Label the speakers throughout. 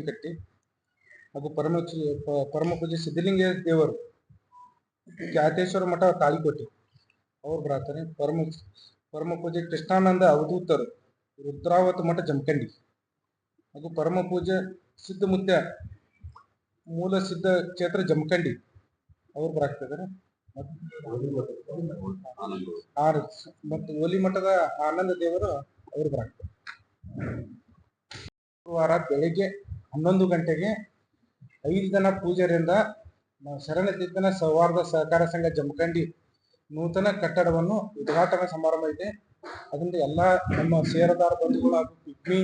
Speaker 1: ಉತ್ತನಕಟ್ಟಿ ಹಾಗೂ ಪರಮ ಪರಮ ಪೂಜೆ ಸಿದ್ಧಲಿಂಗ ದೇವರು, ಖ್ಯಾತೇಶ್ವರ ಮಠ ತಾಳಿಕೋಟೆ. ಅವ್ರ ಬರತ್ತಾರೆ ಪರಮ ಪರಮ ಪೂಜೆ ಕೃಷ್ಣಾನಂದ ಅವಧೂತರು ರುದ್ರಾವತ ಮಠ ಜಮಖಂಡಿ ಹಾಗೂ ಪರಮ ಪೂಜ್ಯ ಸಿದ್ಧಮುತ್ಯ ಮೂಲ ಸಿದ್ಧ ಕ್ಷೇತ್ರ ಜಮಖಂಡಿ ಅವ್ರು ಬರಾಕ್ತಿದ್ದಾರೆ ಮತ್ತು ಓಲಿ ಮಠದ ಆನಂದ ದೇವರು ಅವರು ಬರಾಕ್ತಾರೆ ಗುರುವಾರ ಬೆಳಿಗ್ಗೆ ಹನ್ನೊಂದು ಗಂಟೆಗೆ ಐದು ಜನ ಪೂಜಾರಿಯಿಂದ ನಾವು ಶರಣ ತೀರ್ಥನ ಸೌಹಾರ್ದ ಸಹಕಾರ ಸಂಘ ಜಮಖಂಡಿ ನೂತನ ಕಟ್ಟಡವನ್ನು ಉದ್ಘಾಟನಾ ಸಮಾರಂಭ ಇದೆ. ಅದರಿಂದ ಎಲ್ಲ ನಮ್ಮ ಸೇರದಾರ ಬಂಧುಗಳು ಹಾಗೂ ಪಿಗ್ಮಿ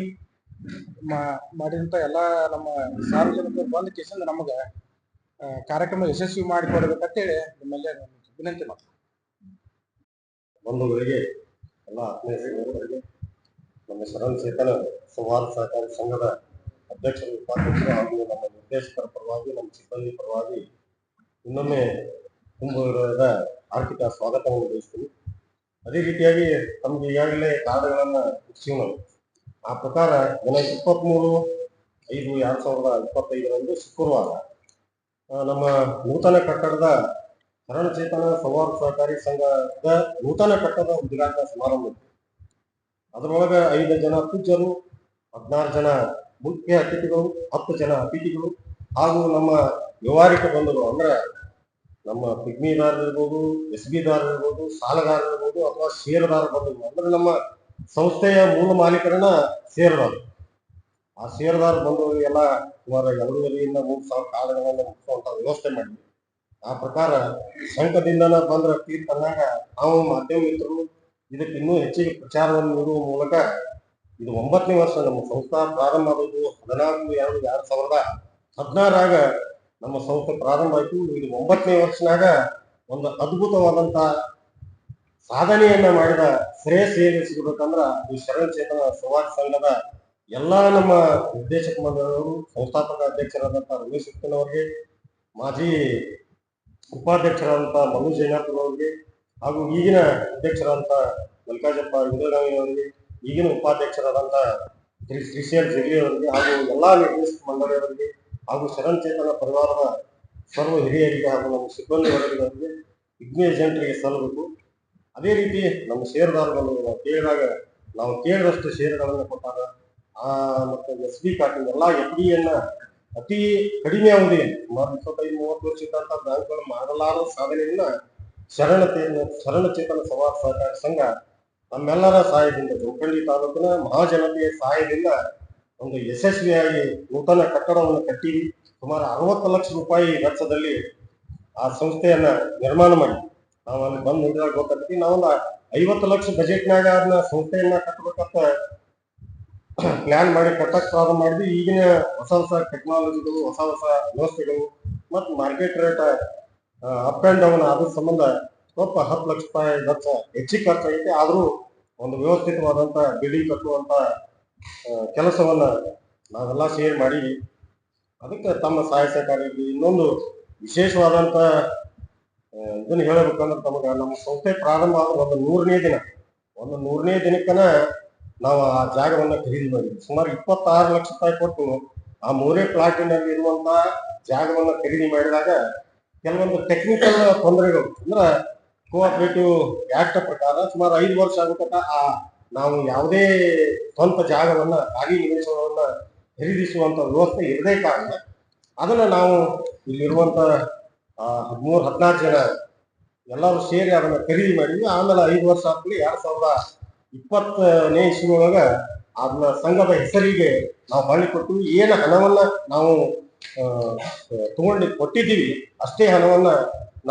Speaker 1: ಮಾ- ಮಾಡಿದಂತ ಎಲ್ಲ ನಮ್ಮ ಸಾರ್ವಜನಿಕರು ಬಂದ ಕೇಸಿಂದ ನಮಗೆ ಕಾರ್ಯಕ್ರಮ ಯಶಸ್ವಿ ಮಾಡಿಕೊಡ್ಬೇಕಂತೇಳಿ ನಿಮ್ಮಲ್ಲೇ ವಿನಂತಿ ಮಾಡ್ತೀನಿ.
Speaker 2: ಬಂಧುಗಳಿಗೆ, ಎಲ್ಲ ಆತ್ಮೀಯ ನಮ್ಮ ಶರಣ ಚೇತನ ಸೌಹಾರ್ದ ಸಹಕಾರಿ ಸಂಘದ ಅಧ್ಯಕ್ಷರು ಉಪಾಧ್ಯಕ್ಷರು ಹಾಗೂ ನಮ್ಮ ನಿರ್ದೇಶಕರ ಪರವಾಗಿ, ನಮ್ಮ ಸಿಬ್ಬಂದಿ ಪರವಾಗಿ ಇನ್ನೊಮ್ಮೆ ತುಂಬ ಆರ್ಥಿಕ ಸ್ವಾಗತವನ್ನು ಬಯಸ್ತೀನಿ ಅದೇ ರೀತಿಯಾಗಿ ತಮ್ಗೆ ಈಗಾಗಲೇ ಕಾರ್ಡ್ಗಳನ್ನ ಮುಗಿಸಿವಿ ನಾವು ಆ ಪ್ರಕಾರ ಜನವರಿ ಇಪ್ಪತ್ತ್ಮೂರು ಐದು ಎರಡು ಸಾವಿರದ ಇಪ್ಪತ್ತೈದರಂದು ಶುಕ್ರವಾರ ನಮ್ಮ ನೂತನ ಕಟ್ಟಡದ ಚೇತನ ಸೌಹಾರ್ದ ಸಹಕಾರಿ ಸಂಘದ ನೂತನ ಕಟ್ಟಡದ ಉದ್ಘಾಟನಾ ಸಮಾರಂಭ. ಅದರೊಳಗೆ ಐದು ಜನ ಪೂಜ್ಯರು, ಹದಿನಾರು ಜನ ಮುಖ್ಯ ಅತಿಥಿಗಳು, ಹತ್ತು ಜನ ಅತಿಥಿಗಳು ಹಾಗೂ ನಮ್ಮ ವ್ಯವಹಾರಿಕ ಬಂಧುಗಳು ಅಂದ್ರೆ ನಮ್ಮ ಪಿಗ್ಮಿದಾರರು ಇರ್ಬೋದು ಎಸ್ ಬಿದಾರರು ಇರ್ಬೋದು, ಸಾಲಗಾರರು ಇರ್ಬೋದು ಅಥವಾ ಷೇರುದಾರ ಬಂಧುಗಳು. ಅಂದ್ರೆ ನಮ್ಮ ಸಂಸ್ಥೆಯ ಮೂಲ ಮಾಲೀಕರನ್ನ ಷೇರುದಾರರು. ಆ ಷೇರುದಾರ ಬಂಧುಗಳಿಗೆಲ್ಲ ಸುಮಾರು ಎರಡೂವರೆಯಿಂದ ಮೂರು ಸಾವಿರ ಕಾರ್ಡ್ಗಳನ್ನು ಮುಗಿಸುವಂತ ವ್ಯವಸ್ಥೆ ಮಾಡಿದ್ವಿ. ಆ ಪ್ರಕಾರ ಸಂಘದಿಂದನ ಬಂದ್ರ ತೀರ್ಥನಾಗ ನಾವು ಮಾಧ್ಯಮ ಮಿತ್ರರು ಇದಕ್ಕೆ ಇನ್ನೂ ಹೆಚ್ಚಿಗೆ ಪ್ರಚಾರವನ್ನು ನೀಡುವ ಮೂಲಕ ಇದು ಒಂಬತ್ತನೇ ವರ್ಷ ನಮ್ಮ ಸಂಸ್ಥಾ ಪ್ರಾರಂಭ ಆಗೋದು ಹದಿನಾರು ಎರಡು ಎರಡ್ ಸಾವಿರದ ಹದಿನಾರಾಗ ನಮ್ಮ ಸಂಸ್ಥೆ ಪ್ರಾರಂಭ ಆಯ್ತು. ಇದು ಒಂಬತ್ತನೇ ವರ್ಷನಾಗ ಒಂದು ಅದ್ಭುತವಾದಂತ ಸಾಧನೆಯನ್ನ ಮಾಡಿದ ಶ್ರೇಯಸ್ ಏನು ಸಿಗಬೇಕಂದ್ರ ಈ ಶರಣಚೇತನ ಸಮಾಜ ಸಂಘದ ಎಲ್ಲಾ ನಮ್ಮ ನಿರ್ದೇಶಕ ಮಂಡಳಿಯವರು, ಸಂಸ್ಥಾಪಕ ಅಧ್ಯಕ್ಷರಾದಂತ ರಮೇಶ್ ಅವರಿಗೆ, ಮಾಜಿ ಉಪಾಧ್ಯಕ್ಷರಾದಂತ ಮನು ಜೈನಾಥ್ ಹಾಗೂ ಈಗಿನ ಅಧ್ಯಕ್ಷರಾದಂತ ಮಲ್ಲಿಕಾರ್ಜಪ್ಪ ಅವರಿಗೆ ಈಗಿನ ಉಪಾಧ್ಯಕ್ಷರಾದಂಥ ಶ್ರೀ ಶ್ರೀಶೈಲ್ ಜಗಿಯವರಿಗೆ ಹಾಗೂ ಎಲ್ಲಾ ನಿರ್ದೇಶಕ ಮಂಡಳಿಯವರಿಗೆ ಹಾಗೂ ಶರಣ್ ಚೇತನ ಪರಿವಾರದ ಸರ್ವ ಹಿರಿಯರಿಗೆ ಹಾಗೂ ನಮ್ಮ ಸಿಬ್ಬಂದಿ ವರ್ಗದವರಿಗೆ ವಿಘ್ನ ಏಜೆಂಟ್ರಿಗೆ ಸಲ್ಲಬೇಕು ಅದೇ ರೀತಿ ನಮ್ಮ ಷೇರುದಾರರನ್ನು ನಾವು ಕೇಳಿದಾಗ ನಾವು ಕೇಳಿದಷ್ಟು ಷೇರುಗಳನ್ನು ಕೊಟ್ಟಾಗ ಆ ಮತ್ತೆ ಎಸ್ ಬಿ ಕಾರ್ಡ್ ಎಲ್ಲ ಎಫ್ ಡಿಯನ್ನ ಅತಿ ಕಡಿಮೆ ಅವಧಿ ಸುಮಾರು ಇಪ್ಪತ್ತೈದು, ಮೂವತ್ತು ವರ್ಷ ಬ್ಯಾಂಕ್ಗಳು ಮಾಡಲಾರದ ಸಾಧನೆಯನ್ನ ಶರಣ ಶರಣಚೇತನ ಶರಣ ಚೇತನ ಸಮಾಜ ಸಹಕಾರಿ ಸಂಘ ನಮ್ಮೆಲ್ಲರ ಸಹಾಯದಿಂದ ಜೋಕಂಡಿ ತಾಲೂಕಿನ ಮಹಾಜನತೆಯ ಸಹಾಯದಿಂದ ಒಂದು ಯಶಸ್ವಿಯಾಗಿ ನೂತನ ಕಟ್ಟಡವನ್ನು ಕಟ್ಟಿ ಸುಮಾರು ಅರವತ್ತು ಲಕ್ಷ ರೂಪಾಯಿ ವೆಚ್ಚದಲ್ಲಿ ಆ ಸಂಸ್ಥೆಯನ್ನ ನಿರ್ಮಾಣ ಮಾಡಿ. ನಾವು ಅಲ್ಲಿ ಬಂದು ನೋಡಿದಾಗ ಗೊತ್ತಾಗ್ತಿ ನಾವೊಂದು ಐವತ್ತು ಲಕ್ಷ ಬಜೆಟ್ನಾಗ ಅದನ್ನ ಸಂಸ್ಥೆಯನ್ನ ಕಟ್ಟಬೇಕಂತ ಪ್ಲಾನ್ ಮಾಡಿ ಕಟ್ಟಕ್ಕೆ ಪ್ರಾರಂಭ ಮಾಡಿದ್ವಿ. ಈಗಿನ ಹೊಸ ಹೊಸ ಟೆಕ್ನಾಲಜಿಗಳು, ಹೊಸ ಹೊಸ ವ್ಯವಸ್ಥೆಗಳು ಮತ್ತು market rate up and down ಅದ್ರ ಸಂಬಂಧ ಸ್ವಲ್ಪ ಹತ್ತು ಲಕ್ಷ ರೂಪಾಯಿ ವೆಚ್ಚ ಹೆಚ್ಚಿಗೆ ಖರ್ಚಾಗೈತೆ. ಆದ್ರೂ ಒಂದು ವ್ಯವಸ್ಥಿತವಾದಂಥ ಬಿಲ್ಡಿಂಗ್ ಕಟ್ಟುವಂಥ ಕೆಲಸವನ್ನು ನಾವೆಲ್ಲ ಶೇರ್ ಮಾಡಿ ಅದಕ್ಕೆ ತಮ್ಮ ಸಹಾಯ ಇನ್ನೊಂದು ವಿಶೇಷವಾದಂತ ಇದನ್ನು ಇದನ್ನ ಹೇಳಬೇಕಂದ್ರೆ ತಮಗ ನಮ್ಮ ಸಂಸ್ಥೆ ಪ್ರಾರಂಭ ಆದ ಒಂದು ನೂರನೇ ದಿನ, ಒಂದು ನೂರನೇ ದಿನಕ್ಕನ ನಾವು ಆ ಜಾಗವನ್ನ ಖರೀದಿ ಮಾಡಿದ್ವಿ. ಸುಮಾರು ಇಪ್ಪತ್ತಾರು ಲಕ್ಷ ರೂಪಾಯಿ ಕೊಟ್ಟು ಆ ಮೂರೇ ಪ್ಲಾಟಿನಲ್ಲಿ ಇರುವಂತಹ ಜಾಗವನ್ನ ಖರೀದಿ ಮಾಡಿದಾಗ ಕೆಲವೊಂದು ಟೆಕ್ನಿಕಲ್ ತೊಂದರೆಗಳು, ಅಂದ್ರ ಕೋಆಪರೇಟಿವ್ ಆಕ್ಟ್ ಪ್ರಕಾರ ಸುಮಾರು ಐದು ವರ್ಷ ಆಗುತ್ತೆ ಆ, ನಾವು ಯಾವುದೇ ಸ್ವಂತ ಜಾಗವನ್ನ ಖಾಲಿ ನಿವೇಶನವನ್ನ ಖರೀದಿಸುವಂತ ವ್ಯವಸ್ಥೆ ಇರದೇ ಕಾರಣ ಅದನ್ನ ನಾವು ಇಲ್ಲಿರುವಂತ ಹದಿಮೂರು, ಹದಿನಾರು ಜನ ಎಲ್ಲರೂ ಸೇರಿ ಅದನ್ನ ಖರೀದಿ ಮಾಡಿದ್ವಿ. ಆಮೇಲೆ ಐದು ವರ್ಷ ಆದ್ಮೇಲೆ ಎರಡ್ ಸಾವಿರದ ಇಪ್ಪತ್ತನೇ ಇಸ್ವಿ ಒಳಗ ಅದನ್ನ ಸಂಘದ ಹೆಸರಿಗೆ ನಾವು ಹೊಳ್ಳಿ ಕೊಟ್ಟು ಏನು ಹಣವನ್ನ ನಾವು ತಗೊಂಡು ಕೊಟ್ಟಿದ್ದೀವಿ. ಅಷ್ಟೇ ಹಣವನ್ನ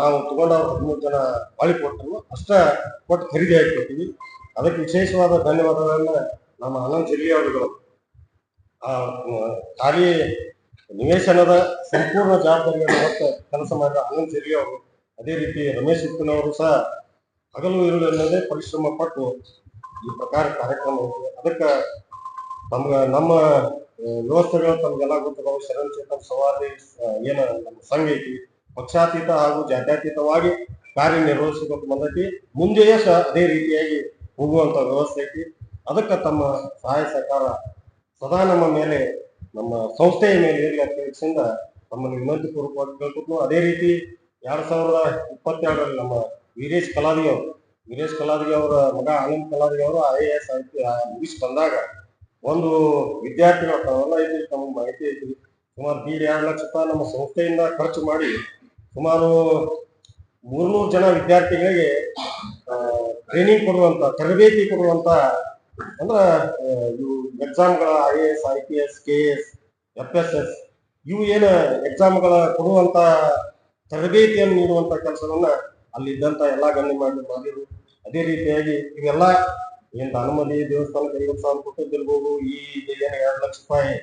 Speaker 2: ನಾವು ತಗೊಂಡವ್ರು ಹದಿಮೂರು ಜನ ಬಾಳಿ ಕೊಟ್ಟರು. ಅಷ್ಟ ಕೊಟ್ಟು ಖರೀದಿ ಆಗಿ ಅದಕ್ಕೆ ವಿಶೇಷವಾದ ಧನ್ಯವಾದಗಳನ್ನು ನಮ್ಮ ಜಿಲ್ಲೆ ಅವರು ಆ ಖಾಲಿ ನಿವೇಶನದ ಸಂಪೂರ್ಣ ಜವಾಬ್ದಾರಿಯನ್ನು ಹೊತ್ತು ಕೆಲಸ ಮಾಡಿದ ಅನಂತ ಜಿಲ್ಲೆ ಅವರು, ಅದೇ ರೀತಿ ರಮೇಶ್ ಉಪ್ಪಿನವರು ಸಹ ಹಗಲು ಎನ್ನದೇ ಪರಿಶ್ರಮ ಪಟ್ಟು ಈ ಪ್ರಕಾರ ಕಾರ್ಯಕ್ರಮ ಅದಕ್ಕೆ ನಮ್ಮ ನಮ್ಮ ವ್ಯವಸ್ಥೆಗಳು ತಮ್ಗೆಲ್ಲ ಗೊತ್ತಿದ್ದಾವೆ ಶರಣ್ ಚೇತನ್ ಸವಾರಿ ಏನ ನಮ್ಮ ಸಂಘ ಐತಿ, ಪಕ್ಷಾತೀತ ಹಾಗೂ ಜಾತ್ಯತೀತವಾಗಿ ಕಾರ್ಯನಿರ್ವಹಿಸಬೇಕು ಬಂದೈತಿ ಮುಂದೆಯೇ ಸಹ ಅದೇ ರೀತಿಯಾಗಿ ಹೋಗುವಂತ ವ್ಯವಸ್ಥೆ ಐತಿ. ಅದಕ್ಕೆ ತಮ್ಮ ಸಹಾಯ ಸಹಕಾರ ಸದಾ ನಮ್ಮ ಮೇಲೆ, ನಮ್ಮ ಸಂಸ್ಥೆಯ ಮೇಲೆ ಇರಲಿ ಅಂತ ಹೇಳಿಸಿಂದ ತಮ್ಮಲ್ಲಿ ವಿನಂತಿ ಪೂರ್ವಕವಾಗಿ ಕೇಳ್ಕೊಟ್ಟು ಅದೇ ರೀತಿ ಎರಡ್ ಸಾವಿರದ ಇಪ್ಪತ್ತೆರಡರಲ್ಲಿ ನಮ್ಮ ವೀರೇಶ್ ಕಲಾದಿ ಅವರು, ವೀರೇಶ್ ಕಲಾದಿ ಅವರ ಮಗ ಆನಂದ್ ಕಲಾದಿ ಅವರು, ಐ ಎ ಎಸ್ ಮುಗಿಸಿ ಬಂದಾಗ ಒಂದು ವಿದ್ಯಾರ್ಥಿಗಳು ತಾವೆಲ್ಲ ಐತಿ ತಮ್ಮ ಮಾಹಿತಿ ಐತಿ. ಸುಮಾರು ಬೀಡ್ ಎರಡು ಲಕ್ಷ ರೂಪಾಯಿ ನಮ್ಮ ಸಂಸ್ಥೆಯಿಂದ ಖರ್ಚು ಮಾಡಿ ಸುಮಾರು ಮೂರ್ನೂರು ಜನ ವಿದ್ಯಾರ್ಥಿಗಳಿಗೆ ಟ್ರೈನಿಂಗ್ ಕೊಡುವಂತ, ತರಬೇತಿ ಕೊಡುವಂತ, ಅಂದ್ರೆ ಇವು ಎಕ್ಸಾಮ್ಗಳ I A S I P S K S F S S ಇವು ಏನು ಎಕ್ಸಾಮ್ಗಳ ಕೊಡುವಂತ ತರಬೇತಿಯನ್ನು ನೀಡುವಂತ ಕೆಲಸವನ್ನು ಅಲ್ಲಿದ್ದಂತ ಎಲ್ಲಾ ಗಣ್ಯಮಾನ್ಯ ಮಾಡಿದ್ರು ಅದೇ ರೀತಿಯಾಗಿ ಇವೆಲ್ಲ ಏನ್ ದಾನಮದಿ ದೇವಸ್ಥಾನಕ್ಕೆ ಐವತ್ತು ಸಾವಿರ ಕೊಟ್ಟಿದ್ದಿರ್ಬೋದು, ಈ ಏನು ಎರಡು ಲಕ್ಷ ರೂಪಾಯಿ,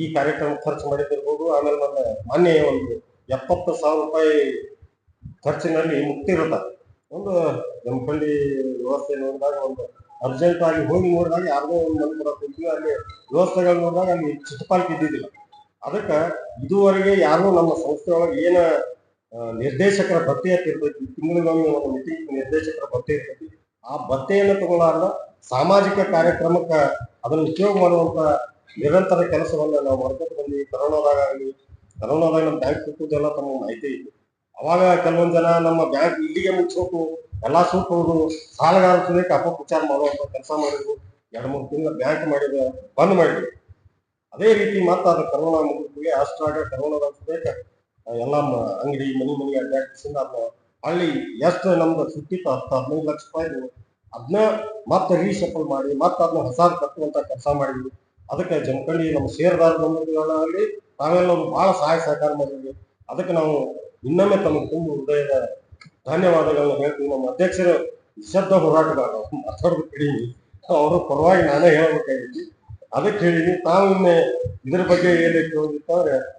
Speaker 2: ಈ ಕಾರ್ಯಕ್ರಮ ಖರ್ಚು ಮಾಡಿದ್ದಿರ್ಬೋದು, ಆಮೇಲೆ ನನ್ನ ಮೊನ್ನೆ ಒಂದು ಎಪ್ಪತ್ತು ಸಾವಿರ ರೂಪಾಯಿ ಖರ್ಚಿನಲ್ಲಿ ಮುಕ್ತಿ ಇರುತ್ತೆ? ಒಂದು ಜಮಖಂಡಿ ವ್ಯವಸ್ಥೆ ನೋಡಿದಾಗ ಒಂದು ಅರ್ಜೆಂಟ್ ಆಗಿ ಹೋಗಿ ನೋಡಿದಾಗ ಯಾರ್ದೋ ಒಂದು ಮನೆ ಹೋಗ್ತೀವಿ ಅಲ್ಲಿ ವ್ಯವಸ್ಥೆಗಳು ನೋಡಿದಾಗ ಅಲ್ಲಿ ಚಿಟ್ಟಪಾಲ್ಕ್ ಇದ್ದಿದ್ದಿಲ್ಲ. ಅದಕ್ಕೆ ಇದುವರೆಗೆ ಯಾರು ನಮ್ಮ ಸಂಸ್ಥೆ ಒಳಗೆ ಏನ ನಿರ್ದೇಶಕರ ಅಂತ ಇರ್ತೈತಿ, ತಿಂಗಳಿಗೊಮ್ಮೆ ಒಂದು ಮಿತಿ ನಿರ್ದೇಶಕರ ಭತ್ಯೆ ಇರ್ತೈತಿ ಆ ಭತ್ತೆಯನ್ನು ತಗೊಳ್ಳಾರ್ದ ಸಾಮಾಜಿಕ ಕಾರ್ಯಕ್ರಮಕ್ಕೆ ಅದನ್ನು ಉಪಯೋಗ ಮಾಡುವಂತ ನಿರಂತರ ಕೆಲಸವನ್ನ ನಾವು ಮಾಡ್ಕೊಂಡು ಬಂದ್ವಿ ಕರೋನಾದಾಗ ಆಗಲಿ ಕರೋನಾದಾಗ ನಮ್ಮ ಬ್ಯಾಂಕ್ ಸುಟ್ಟುದೆಲ್ಲ ತಮ್ಮ ಮಾಹಿತಿ ಐತಿ ಅವಾಗ ಕೆಲವೊಂದ್ ಜನ ನಮ್ಮ ಬ್ಯಾಂಕ್ ಇಲ್ಲಿಗೆ ಮುಚ್ಚೋಕು ಎಲ್ಲಾ ಸುಟ್ಟೋದು ಸಾಲಗಾರ ಸಮೇತ ಅಪಪ್ರಚಾರ ಮಾಡುವಂತ ಕೆಲಸ ಮಾಡಿದ್ರು. ಎರಡು ಮೂರು ತಿಂಗಳ ಬ್ಯಾಂಕ್ ಮಾಡಿದ, ಬಂದ್ ಮಾಡಿದ್ರು. ಅದೇ ರೀತಿ ಮತ್ತೆ ಅದು ಕರೋನಾ ಮುಗಿದ್ಮೇಲೆ ಅಷ್ಟಾಗ ಕರೋನಾದ ಸಮೇತ ಎಲ್ಲ ಅಂಗಡಿ ಮನಿ ಮನಿ ಅಡ್ಡಾಡಿಸಿಂದ ಅದನ್ನ ಹಳ್ಳಿ ಎಷ್ಟು ನಮ್ದು ಸುತ್ತಿತ್ತು ಹತ್ತು ಹದಿನೈದು ಲಕ್ಷ ರೂಪಾಯಿ ಅದನ್ನ ಮತ್ತೆ ರೀಶಫಲ್ ಮಾಡಿ, ಮತ್ತೆ ಅದನ್ನ ಹೊಸ ಕಟ್ಟುವಂತ ಕೆಲಸ ಮಾಡಿದ್ವಿ. ಅದಕ್ಕೆ ಜಮಖಂಡಿ ನಮ್ಮ ಷೇರ್ದಾರ ಬಂಧುಗಳಲ್ಲಿ ತಾವೆಲ್ಲ ಬಹಳ ಸಹಾಯ ಸಹಕಾರ ಮಾಡಿದ್ವಿ. ಅದಕ್ಕೆ ನಾವು ಇನ್ನೊಮ್ಮೆ ತಮಗೆ ತುಂಬ ಹೃದಯದ ಧನ್ಯವಾದಗಳನ್ನ ಹೇಳ್ತೀವಿ. ನಮ್ಮ ಅಧ್ಯಕ್ಷರು ನಿಶಬ್ದ ಹೋರಾಟಗಾರರು ಮಾತಾಡೋದು ಕಡಿಮೆ ಅವರು ಪರವಾಗಿ ನಾನೇ ಹೇಳ್ಬೇಕಾಗಿತ್ತು. ಅದಕ್ಕೆ ಹೇಳಿದ್ವಿ. ತಾವು ಇದ್ರ ಬಗ್ಗೆ ಏನಕ್ಕೆ ಹೋಗಿತ್ತು ಅಂದ್ರೆ